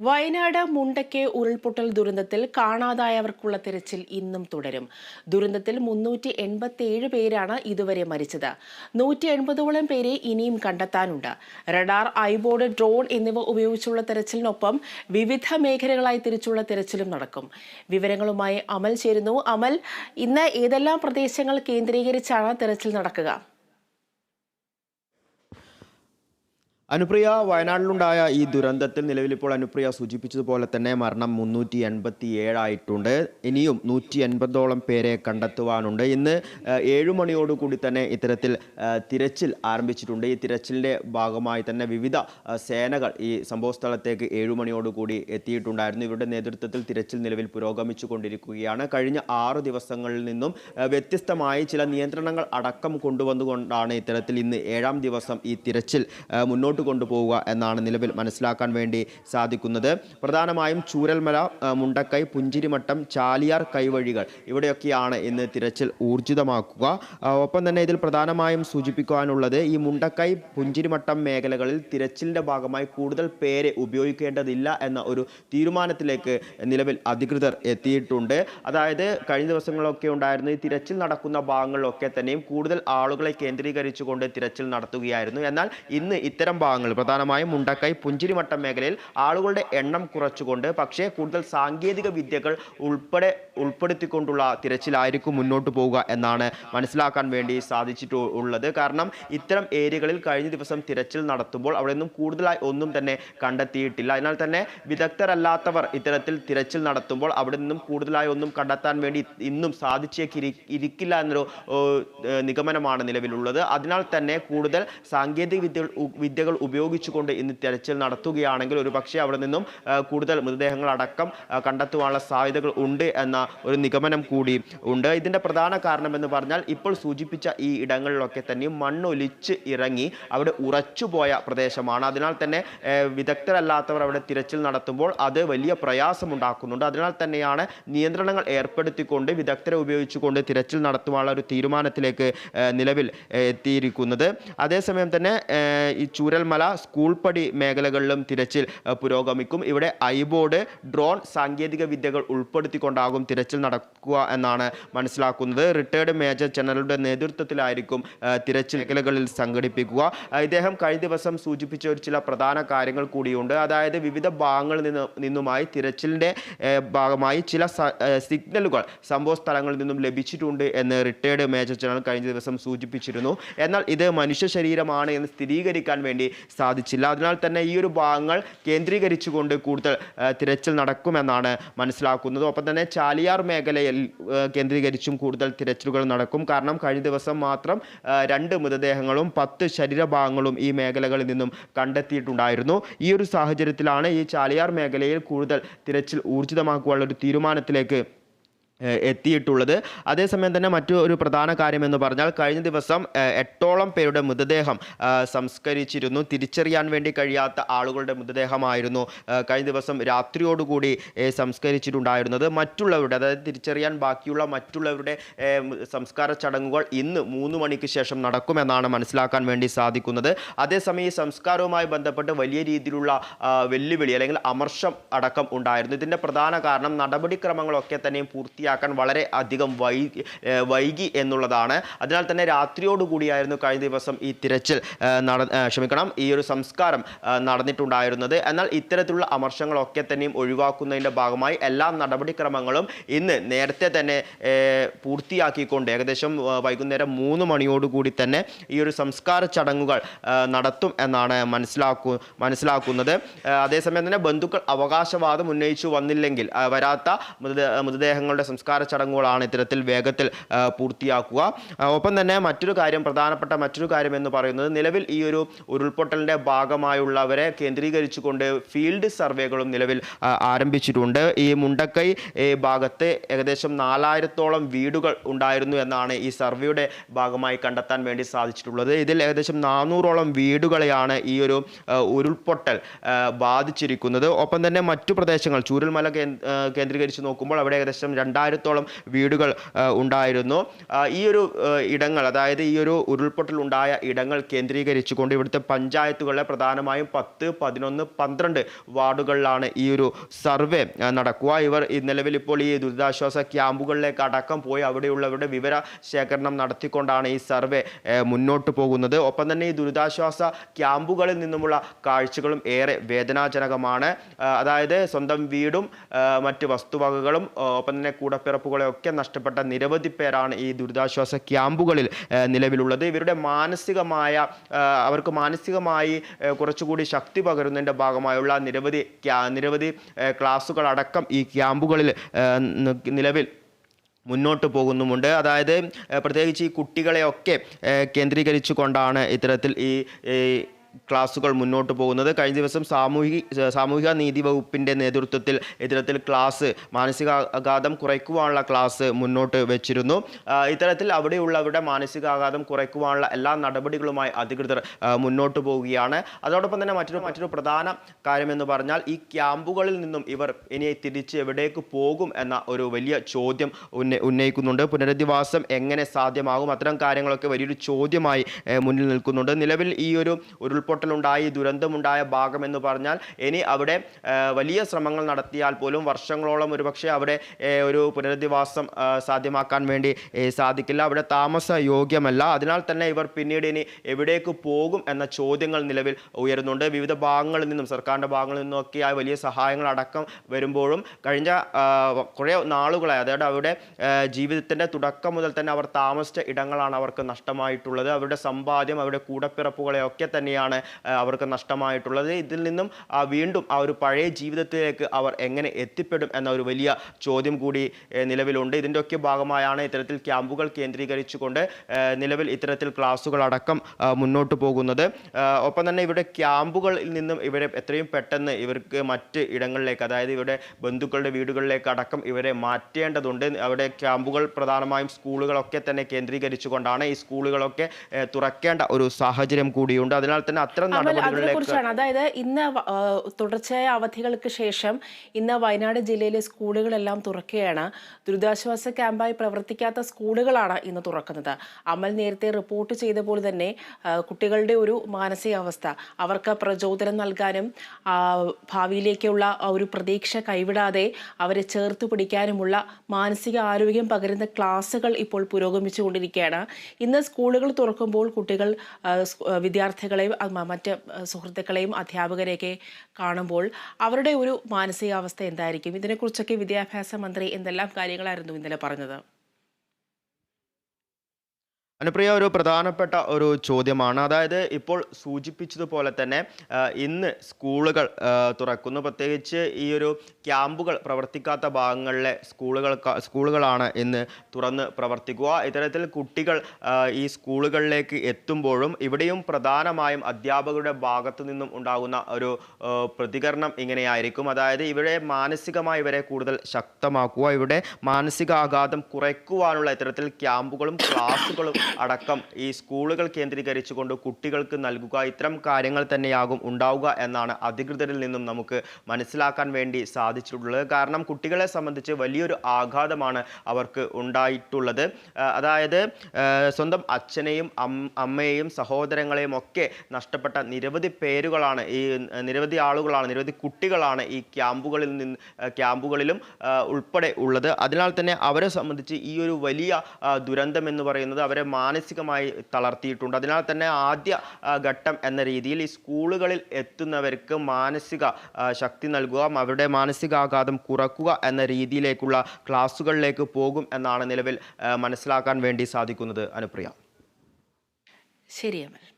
വയനാട് മുണ്ടക്കെ ഉരുൾപൊട്ടൽ ദുരന്തത്തിൽ കാണാതായവർക്കുള്ള തിരച്ചിൽ ഇന്നും തുടരും. ദുരന്തത്തിൽ മുന്നൂറ്റി എൺപത്തിയേഴ് പേരാണ് ഇതുവരെ മരിച്ചത്. നൂറ്റി എൺപതോളം പേരെ ഇനിയും കണ്ടെത്താനുണ്ട്. റഡാർ ഐബോർഡ് ഡ്രോൺ എന്നിവ ഉപയോഗിച്ചുള്ള തെരച്ചിലിനൊപ്പം വിവിധ മേഖലകളായി തിരിച്ചുള്ള തിരച്ചിലും നടക്കും. വിവരങ്ങളുമായി അമൽ ചേരുന്നു. അമൽ ഇന്ന് ഏതെല്ലാം പ്രദേശങ്ങൾ കേന്ദ്രീകരിച്ചാണ് തിരച്ചിൽ നടക്കുക? അനുപ്രിയ വയനാട്ടിലുണ്ടായ ഈ ദുരന്തത്തിൽ നിലവിലിപ്പോൾ അനുപ്രിയ സൂചിപ്പിച്ചതുപോലെ തന്നെ മരണം മുന്നൂറ്റി എൺപത്തി ഏഴായിട്ടുണ്ട് ഇനിയും നൂറ്റി എൺപതോളം പേരെ കണ്ടെത്തുവാനുണ്ട്. ഇന്ന് ഏഴു മണിയോടുകൂടി തന്നെ ഇത്തരത്തിൽ തിരച്ചിൽ ആരംഭിച്ചിട്ടുണ്ട്. ഈ തിരച്ചിലിന്റെ ഭാഗമായി തന്നെ വിവിധ സേനകൾ ഈ സംഭവ സ്ഥലത്തേക്ക് മണിയോടുകൂടി എത്തിയിട്ടുണ്ടായിരുന്നു. ഇവരുടെ നേതൃത്വത്തിൽ തിരച്ചിൽ നിലവിൽ പുരോഗമിച്ചു കൊണ്ടിരിക്കുകയാണ് കഴിഞ്ഞ ആറു ദിവസങ്ങളിൽ നിന്നും വ്യത്യസ്തമായി ചില നിയന്ത്രണങ്ങൾ അടക്കം കൊണ്ടുവന്നുകൊണ്ടാണ് ഇത്തരത്തിൽ ഇന്ന് ഏഴാം ദിവസം ഈ തിരച്ചിൽ മുന്നോട്ട് കൊണ്ടുപോവുക എന്നാണ് നിലവിൽ മനസ്സിലാക്കാൻ വേണ്ടി സാധിക്കുന്നത്. പ്രധാനമായും ചൂരൽമല മുണ്ടക്കൈ പുഞ്ചിരിമട്ടം ചാലിയാർ കൈവഴികൾ ഇവിടെയൊക്കെയാണ് ഇന്ന് തിരച്ചിൽ ഊർജിതമാക്കുക. ഒപ്പം തന്നെ ഇതിൽ പ്രധാനമായും സൂചിപ്പിക്കുവാനുള്ളത് ഈ മുണ്ടക്കൈ പുഞ്ചിരിമട്ടം മേഖലകളിൽ തിരച്ചിലിന്റെ ഭാഗമായി കൂടുതൽ പേരെ ഉപയോഗിക്കേണ്ടതില്ല എന്ന ഒരു തീരുമാനത്തിലേക്ക് നിലവിൽ അധികൃതർ എത്തിയിട്ടുണ്ട്. അതായത് കഴിഞ്ഞ ദിവസങ്ങളൊക്കെ ഉണ്ടായിരുന്ന ഈ തിരച്ചിൽ നടക്കുന്ന ഭാഗങ്ങളിലൊക്കെ തന്നെയും കൂടുതൽ ആളുകളെ കേന്ദ്രീകരിച്ചുകൊണ്ട് തിരച്ചിൽ നടത്തുകയായിരുന്നു. എന്നാൽ ഇന്ന് ഇത്തരം ഭാഗങ്ങൾ പ്രധാനമായും മുണ്ടക്കൈ പുഞ്ചിരിമട്ടം മേഖലയിൽ ആളുകളുടെ എണ്ണം കുറച്ചുകൊണ്ട് പക്ഷേ കൂടുതൽ സാങ്കേതിക വിദ്യകൾ ഉൾപ്പെടെ ഉൾപ്പെടുത്തിക്കൊണ്ടുള്ള തിരച്ചിലായിരിക്കും മുന്നോട്ട് പോവുക എന്നാണ് മനസ്സിലാക്കാൻ വേണ്ടി സാധിച്ചിട്ടുള്ളത് കാരണം ഇത്തരം ഏരിയകളിൽ കഴിഞ്ഞ ദിവസം തിരച്ചിൽ നടത്തുമ്പോൾ അവിടെ നിന്നും കൂടുതലായി ഒന്നും തന്നെ കണ്ടെത്തിയിട്ടില്ല. അതിനാൽ തന്നെ വിദഗ്ധരല്ലാത്തവർ ഇത്തരത്തിൽ തിരച്ചിൽ നടത്തുമ്പോൾ അവിടെ നിന്നും കൂടുതലായി ഒന്നും കണ്ടെത്താൻ വേണ്ടി ഇന്നും സാധിച്ചേക്കിരി ഇരിക്കില്ല എന്നൊരു നിഗമനമാണ് നിലവിലുള്ളത്. അതിനാൽ തന്നെ കൂടുതൽ സാങ്കേതിക വിദ്യകൾ ഉ- ഉപയോഗിച്ചുകൊണ്ട് ഇന്ന് തെരച്ചിൽ നടത്തുകയാണെങ്കിൽ ഒരു പക്ഷേ അവിടെ നിന്നും കൂടുതൽ മൃതദേഹങ്ങൾ അടക്കം കണ്ടെത്തുവാനുള്ള സാധ്യതകൾ ഉണ്ട് എന്ന ഒരു നിഗമനം കൂടി ഉണ്ട്. ഇതിന്റെ പ്രധാന കാരണം എന്ന് പറഞ്ഞാൽ ഇപ്പോൾ സൂചിപ്പിച്ച ഈ ഇടങ്ങളിലൊക്കെ തന്നെയും മണ്ണൊലിച്ച് ഇറങ്ങി അവിടെ ഉറച്ചുപോയ പ്രദേശമാണ്. അതിനാൽ തന്നെ വിദഗ്ധരല്ലാത്തവർ അവിടെ തിരച്ചിൽ നടത്തുമ്പോൾ അത് വലിയ പ്രയാസമുണ്ടാക്കുന്നുണ്ട്. അതിനാൽ തന്നെയാണ് നിയന്ത്രണങ്ങൾ ഏർപ്പെടുത്തിക്കൊണ്ട് വിദഗ്ധരെ ഉപയോഗിച്ചുകൊണ്ട് തിരച്ചിൽ നടത്തുവാനുള്ള ഒരു തീരുമാനത്തിലേക്ക് നിലവിൽ എത്തിയിരിക്കുന്നത്. അതേസമയം തന്നെ ഈ ചൂരൽമല സ്കൂൾ പടി മേഖലകളിലും തിരച്ചിൽ പുരോഗമിക്കും. ഇവിടെ ഐബോർഡ് ഡ്രോൺ സാങ്കേതിക വിദ്യകൾ ഉൾപ്പെടുത്തിക്കൊണ്ടാകും തിരച്ചിൽ നടക്കുക എന്നാണ് മനസ്സിലാക്കുന്നത്. റിട്ടയർഡ് മേജർ ജനറലുടെ നേതൃത്വത്തിലായിരിക്കും തിരച്ചിൽ മേഖലകളിൽ സംഘടിപ്പിക്കുക. ഇദ്ദേഹം കഴിഞ്ഞ ദിവസം സൂചിപ്പിച്ച ഒരു ചില പ്രധാന കാര്യങ്ങൾ കൂടിയുണ്ട്. അതായത് വിവിധ ഭാഗങ്ങളിൽ നിന്ന് നിന്നുമായി തിരച്ചിലിന്റെ ഭാഗമായി ചില സിഗ്നലുകൾ സംഭവ സ്ഥലങ്ങളിൽ നിന്നും ലഭിച്ചിട്ടുണ്ട് എന്ന് റിട്ടയർഡ് മേജർ ജനറൽ കഴിഞ്ഞ ദിവസം സൂചിപ്പിച്ചിരുന്നു. എന്നാൽ ഇത് മനുഷ്യ ശരീരമാണ് എന്ന് സ്ഥിരീകരിക്കാൻ വേണ്ടി സാധിച്ചില്ല. അതിനാൽ തന്നെ ഈ ഒരു ഭാഗങ്ങൾ കേന്ദ്രീകരിച്ചുകൊണ്ട് കൂടുതൽ തിരച്ചിൽ നടക്കുമെന്നാണ് മനസ്സിലാക്കുന്നത്. ഒപ്പം തന്നെ ചാലിയാർ മേഖലയിൽ കേന്ദ്രീകരിച്ചും കൂടുതൽ തിരച്ചിലുകൾ നടക്കും. കാരണം കഴിഞ്ഞ ദിവസം മാത്രം രണ്ട് മൃതദേഹങ്ങളും പത്ത് ശരീരഭാഗങ്ങളും ഈ മേഖലകളിൽ നിന്നും കണ്ടെത്തിയിട്ടുണ്ടായിരുന്നു. ഈ ഒരു സാഹചര്യത്തിലാണ് ഈ ചാലിയാർ മേഖലയിൽ കൂടുതൽ തിരച്ചിൽ ഊർജിതമാക്കുവാനുള്ള ഒരു തീരുമാനത്തിലേക്ക് എത്തിയിട്ടുള്ളത്. അതേസമയം തന്നെ മറ്റു ഒരു പ്രധാന കാര്യമെന്ന് പറഞ്ഞാൽ കഴിഞ്ഞ ദിവസം എട്ടോളം പേരുടെ മൃതദേഹം സംസ്കരിച്ചിരുന്നു. തിരിച്ചറിയാൻ വേണ്ടി കഴിയാത്ത ആളുകളുടെ മൃതദേഹമായിരുന്നു കഴിഞ്ഞ ദിവസം രാത്രിയോടുകൂടി സംസ്കരിച്ചിട്ടുണ്ടായിരുന്നത്. മറ്റുള്ളവരുടെ അതായത് തിരിച്ചറിയാൻ ബാക്കിയുള്ള മറ്റുള്ളവരുടെ സംസ്കാര ചടങ്ങുകൾ ഇന്ന് മൂന്ന് മണിക്ക് ശേഷം നടക്കുമെന്നാണ് മനസ്സിലാക്കാൻ വേണ്ടി സാധിക്കുന്നത്. അതേസമയം ഈ സംസ്കാരവുമായി ബന്ധപ്പെട്ട് വലിയ രീതിയിലുള്ള വെല്ലുവിളി അല്ലെങ്കിൽ അമർഷം അടക്കം ഉണ്ടായിരുന്നു. ഇതിന്റെ പ്രധാന കാരണം നടപടിക്രമങ്ങളൊക്കെ തന്നെയും പൂർത്തിയാക്കാൻ വളരെ അധികം വൈകി വൈകി എന്നുള്ളതാണ്. അതിനാൽ തന്നെ രാത്രിയോടുകൂടിയായിരുന്നു കഴിഞ്ഞ ദിവസം ഈ തിരച്ചിൽ നട ക്ഷമിക്കണം ഈ ഒരു സംസ്കാരം നടന്നിട്ടുണ്ടായിരുന്നത്. എന്നാൽ ഇത്തരത്തിലുള്ള അമർശങ്ങളൊക്കെ തന്നെയും ഒഴിവാക്കുന്നതിന്റെ ഭാഗമായി എല്ലാ നടപടിക്രമങ്ങളും ഇന്ന് നേരത്തെ തന്നെ പൂർത്തിയാക്കിക്കൊണ്ട് ഏകദേശം വൈകുന്നേരം മൂന്ന് മണിയോടുകൂടി തന്നെ ഈ ഒരു സംസ്കാര ചടങ്ങുകൾ നടത്തും എന്നാണ് മനസ്സിലാക്കു മനസ്സിലാക്കുന്നത്. അതേസമയം തന്നെ ബന്ധുക്കൾ അവകാശവാദം ഉന്നയിച്ചു വന്നില്ലെങ്കിൽ വരാത്ത മൃത മൃതദേഹങ്ങളുടെ സംസ്കാര ചടങ്ങുകളാണ് ഇത്തരത്തിൽ വേഗത്തിൽ പൂർത്തിയാക്കുക. ഒപ്പം തന്നെ മറ്റൊരു കാര്യം പ്രധാനപ്പെട്ട മറ്റൊരു കാര്യം എന്ന് പറയുന്നത് നിലവിൽ ഈ ഒരു ഉരുൾപൊട്ടലിന്റെ ഭാഗമായുള്ളവരെ കേന്ദ്രീകരിച്ചുകൊണ്ട് ഫീൽഡ് സർവേകളും നിലവിൽ ആരംഭിച്ചിട്ടുണ്ട്. ഈ മുണ്ടക്കൈ ഭാഗത്ത് ഏകദേശം നാലായിരത്തോളം വീടുകൾ ഉണ്ടായിരുന്നു എന്നാണ് ഈ സർവേയുടെ ഭാഗമായി കണ്ടെത്താൻ വേണ്ടി സാധിച്ചിട്ടുള്ളത്. ഇതിൽ ഏകദേശം നാനൂറോളം വീടുകളെയാണ് ഈ ഒരു ഉരുൾപൊട്ടൽ ബാധിച്ചിരിക്കുന്നത്. ഒപ്പം തന്നെ മറ്റു പ്രദേശങ്ങൾ ചൂരൽമല കേന്ദ്- കേന്ദ്രീകരിച്ച് നോക്കുമ്പോൾ അവിടെ ഏകദേശം രണ്ടായിരം അയ്യായിരത്തോളം വീടുകൾ ഉണ്ടായിരുന്നു. ഈ ഒരു ഇടങ്ങൾ അതായത് ഈ ഒരു ഉരുൾപൊട്ടൽ ഉണ്ടായ ഇടങ്ങൾ കേന്ദ്രീകരിച്ചുകൊണ്ട് ഇവിടുത്തെ പഞ്ചായത്തുകളിലെ പ്രധാനമായും പത്ത് പതിനൊന്ന് പന്ത്രണ്ട് വാർഡുകളിലാണ് ഈ ഒരു സർവേ നടക്കുക. ഇവർ നിലവിൽ ഇപ്പോൾ ഈ ദുരിതാശ്വാസ ക്യാമ്പുകളിലേക്ക് അടക്കം പോയി അവിടെയുള്ളവരുടെ വിവര ശേഖരണം നടത്തിക്കൊണ്ടാണ് ഈ സർവേ മുന്നോട്ട് പോകുന്നത്. ഒപ്പം തന്നെ ഈ ദുരിതാശ്വാസ ക്യാമ്പുകളിൽ നിന്നുമുള്ള കാഴ്ചകളും ഏറെ വേദനാജനകമാണ്. അതായത് സ്വന്തം വീടും മറ്റ് വസ്തുവകകളും ഒപ്പം തന്നെ കൂടപ്പിറപ്പുകളെ ഒക്കെ നഷ്ടപ്പെട്ട നിരവധി പേരാണ് ഈ ദുരിതാശ്വാസ ക്യാമ്പുകളിൽ നിലവിലുള്ളത്. ഇവരുടെ മാനസികമായ അവർക്ക് മാനസികമായി കുറച്ചുകൂടി ശക്തി പകരുന്നതിന്റെ ഭാഗമായുള്ള നിരവധി നിരവധി ക്ലാസ്സുകളടക്കം ഈ ക്യാമ്പുകളിൽ നിലവിൽ മുന്നോട്ട് പോകുന്നുമുണ്ട്. അതായത് പ്രത്യേകിച്ച് ഈ കുട്ടികളെയൊക്കെ കേന്ദ്രീകരിച്ചു കൊണ്ടാണ് ഇത്തരത്തിൽ ഈ ക്ലാസ്സുകൾ മുന്നോട്ട് പോകുന്നത്. കഴിഞ്ഞ ദിവസം സാമൂഹിക സാമൂഹിക നീതി വകുപ്പിന്റെ നേതൃത്വത്തിൽ ഇത്തരത്തിൽ ക്ലാസ് മാനസികാഘാതം കുറയ്ക്കുവാനുള്ള ക്ലാസ് മുന്നോട്ട് വെച്ചിരുന്നു. ഇത്തരത്തിൽ അവിടെയുള്ളവരുടെ മാനസികാഘാതം കുറയ്ക്കുവാനുള്ള എല്ലാ നടപടികളുമായി അധികൃതർ മുന്നോട്ട് പോവുകയാണ്. അതോടൊപ്പം തന്നെ മറ്റൊരു മറ്റൊരു പ്രധാന കാര്യമെന്ന് പറഞ്ഞാൽ ഈ ക്യാമ്പുകളിൽ നിന്നും ഇവർ ഇനി തിരിച്ച് എവിടേക്ക് പോകും എന്ന ഒരു വലിയ ചോദ്യം ഉന്നയി ഉന്നയിക്കുന്നുണ്ട്. പുനരധിവാസം എങ്ങനെ സാധ്യമാകും? അത്തരം കാര്യങ്ങളൊക്കെ വലിയൊരു ചോദ്യമായി മുന്നിൽ നിൽക്കുന്നുണ്ട്. നിലവിൽ ഈ ഒരു ഉരുൾപൊട്ടലുണ്ടായി ദുരന്തമുണ്ടായ ഭാഗം എന്ന് പറഞ്ഞാൽ ഇനി അവിടെ വലിയ ശ്രമങ്ങൾ നടത്തിയാൽ പോലും വർഷങ്ങളോളം ഒരുപക്ഷെ അവിടെ ഒരു പുനരധിവാസം സാധ്യമാക്കാൻ വേണ്ടി സാധിക്കില്ല. അവിടെ താമസ യോഗ്യമല്ല അതിനാൽ തന്നെ ഇവർ പിന്നീട് ഇനി എവിടേക്ക് പോകും എന്ന ചോദ്യങ്ങൾ നിലവിൽ ഉയരുന്നുണ്ട്. വിവിധ ഭാഗങ്ങളിൽ നിന്നും സർക്കാരിന്റെ ഭാഗങ്ങളിൽ നിന്നൊക്കെയായി വലിയ സഹായങ്ങൾ അടക്കം വരുമ്പോഴും കഴിഞ്ഞ കുറേ നാളുകളായി അതായത് അവരുടെ ജീവിതത്തിന്റെ തുടക്കം മുതൽ തന്നെ അവർ താമസിച്ച ഇടങ്ങളാണ് അവർക്ക് നഷ്ടമായിട്ടുള്ളത്. അവരുടെ സമ്പാദ്യം അവരുടെ കൂടപ്പിറപ്പുകളെയൊക്കെ തന്നെയാണ് ആ, അവർക്ക് നഷ്ടമായിട്ടുള്ളത്. ഇതിൽ നിന്നും വീണ്ടും ആ ഒരു പഴയ ജീവിതത്തിലേക്ക് അവർ എങ്ങനെ എത്തിപ്പെടും എന്ന ഒരു വലിയ ചോദ്യം കൂടി നിലവിലുണ്ട്. ഇതിന്റെയൊക്കെ ഭാഗമായാണ് ഇത്തരത്തിൽ ക്യാമ്പുകൾ കേന്ദ്രീകരിച്ചുകൊണ്ട് നിലവിൽ ഇത്തരത്തിൽ ക്ലാസ്സുകൾ അടക്കം മുന്നോട്ട് പോകുന്നത്. ഒപ്പം തന്നെ ഇവിടെ ക്യാമ്പുകളിൽ നിന്നും ഇവരെ എത്രയും പെട്ടെന്ന് ഇവർക്ക് മറ്റ് ഇടങ്ങളിലേക്ക് അതായത് ഇവിടെ ബന്ധുക്കളുടെ വീടുകളിലേക്ക് അടക്കം ഇവരെ മാറ്റേണ്ടതുണ്ട്. അവിടെ ക്യാമ്പുകൾ പ്രധാനമായും സ്കൂളുകളൊക്കെ തന്നെ കേന്ദ്രീകരിച്ചുകൊണ്ടാണ് ഈ സ്കൂളുകളൊക്കെ തുറക്കേണ്ട ഒരു സാഹചര്യം കൂടിയുണ്ട്. അതിനാൽ തന്നെ അത്തരം അമൽ കുറിച്ചാണ്. അതായത് ഇന്ന് തുടർച്ചയായ അവധികൾക്ക് ശേഷം ഇന്ന് വയനാട് ജില്ലയിലെ സ്കൂളുകളെല്ലാം തുറക്കുകയാണ്. ദുരിതാശ്വാസ ക്യാമ്പായി പ്രവർത്തിക്കാത്ത സ്കൂളുകളാണ് ഇന്ന് തുറക്കുന്നത്. അമൽ നേരത്തെ റിപ്പോർട്ട് ചെയ്ത പോലെ തന്നെ കുട്ടികളുടെ ഒരു മാനസികാവസ്ഥ. അവർക്ക് പ്രചോദനം നൽകാനും ഭാവിയിലേക്കുള്ള ഒരു പ്രതീക്ഷ കൈവിടാതെ അവരെ ചേർത്ത് പിടിക്കാനുമുള്ള മാനസിക ആരോഗ്യം പകരുന്ന ക്ലാസ്സുകൾ ഇപ്പോൾ പുരോഗമിച്ചുകൊണ്ടിരിക്കുകയാണ്. ഇന്ന് സ്കൂളുകൾ തുറക്കുമ്പോൾ കുട്ടികൾ ആ, മറ്റ് സുഹൃത്തുക്കളെയും അധ്യാപകരെയൊക്കെ കാണുമ്പോൾ അവരുടെ ഒരു മാനസികാവസ്ഥ എന്തായിരിക്കും? ഇതിനെക്കുറിച്ചൊക്കെ വിദ്യാഭ്യാസ മന്ത്രി എന്തെല്ലാം കാര്യങ്ങളായിരുന്നു ഇന്നലെ പറഞ്ഞത്? അനുപ്രിയ ഒരു പ്രധാനപ്പെട്ട ഒരു ചോദ്യമാണ്. അതായത് ഇപ്പോൾ സൂചിപ്പിച്ചതുപോലെ തന്നെ ഇന്ന് സ്കൂളുകൾ തുറക്കുന്നു. പ്രത്യേകിച്ച് ഈ ഒരു ക്യാമ്പുകൾ പ്രവർത്തിക്കാത്ത ഭാഗങ്ങളിലെ സ്കൂളുകൾ സ്കൂളുകളാണ് ഇന്ന് തുറന്ന് പ്രവർത്തിക്കുക. ഇത്തരത്തിൽ കുട്ടികൾ ഈ സ്കൂളുകളിലേക്ക് എത്തുമ്പോഴും ഇവിടെയും പ്രധാനമായും അധ്യാപകരുടെ ഭാഗത്തു നിന്നും ഉണ്ടാകുന്ന ഒരു പ്രതികരണം ഇങ്ങനെയായിരിക്കും. അതായത് ഇവിടെ മാനസികമായി ഇവരെ കൂടുതൽ ശക്തമാക്കുക. ഇവിടെ മാനസികാഘാതം കുറയ്ക്കുവാനുള്ള ഇത്തരത്തിൽ ക്യാമ്പുകളും ക്ലാസ്സുകളും അടക്കം ഈ സ്കൂളുകൾ കേന്ദ്രീകരിച്ചുകൊണ്ട് കുട്ടികൾക്ക് നൽകുക ഇത്തരം കാര്യങ്ങൾ തന്നെയാകും ഉണ്ടാവുക എന്നാണ് അധികൃതരിൽ നിന്നും നമുക്ക് മനസ്സിലാക്കാൻ വേണ്ടി സാധിച്ചിട്ടുള്ളത്. കാരണം കുട്ടികളെ സംബന്ധിച്ച് വലിയൊരു ആഘാതമാണ് അവർക്ക് ഉണ്ടായിട്ടുള്ളത്. അതായത് സ്വന്തം അച്ഛനെയും അമ്മയെയും സഹോദരങ്ങളെയും ഒക്കെ നഷ്ടപ്പെട്ട നിരവധി പേരുകളാണ് ഈ നിരവധി ആളുകളാണ് നിരവധി കുട്ടികളാണ് ഈ ക്യാമ്പുകളിൽ നിന്ന് ക്യാമ്പുകളിലും ഉൾപ്പെടെ ഉള്ളത്. അതിനാൽ തന്നെ അവരെ സംബന്ധിച്ച് ഈ ഒരു വലിയ ദുരന്തം എന്ന് പറയുന്നത് അവരെ മാനസികമായി തളർത്തിയിട്ടുണ്ട്. അതിനാൽ തന്നെ ആദ്യ ഘട്ടം എന്ന രീതിയിൽ ഈ സ്കൂളുകളിൽ എത്തുന്നവർക്ക് മാനസിക ശക്തി നൽകുക അവരുടെ മാനസികാഘാതം കുറക്കുക എന്ന രീതിയിലേക്കുള്ള ക്ലാസ്സുകളിലേക്ക് പോകും എന്നാണ് നിലവിൽ മനസ്സിലാക്കാൻ വേണ്ടി സാധിക്കുന്നത്. അനുപ്രിയ. ശരി അമൽ.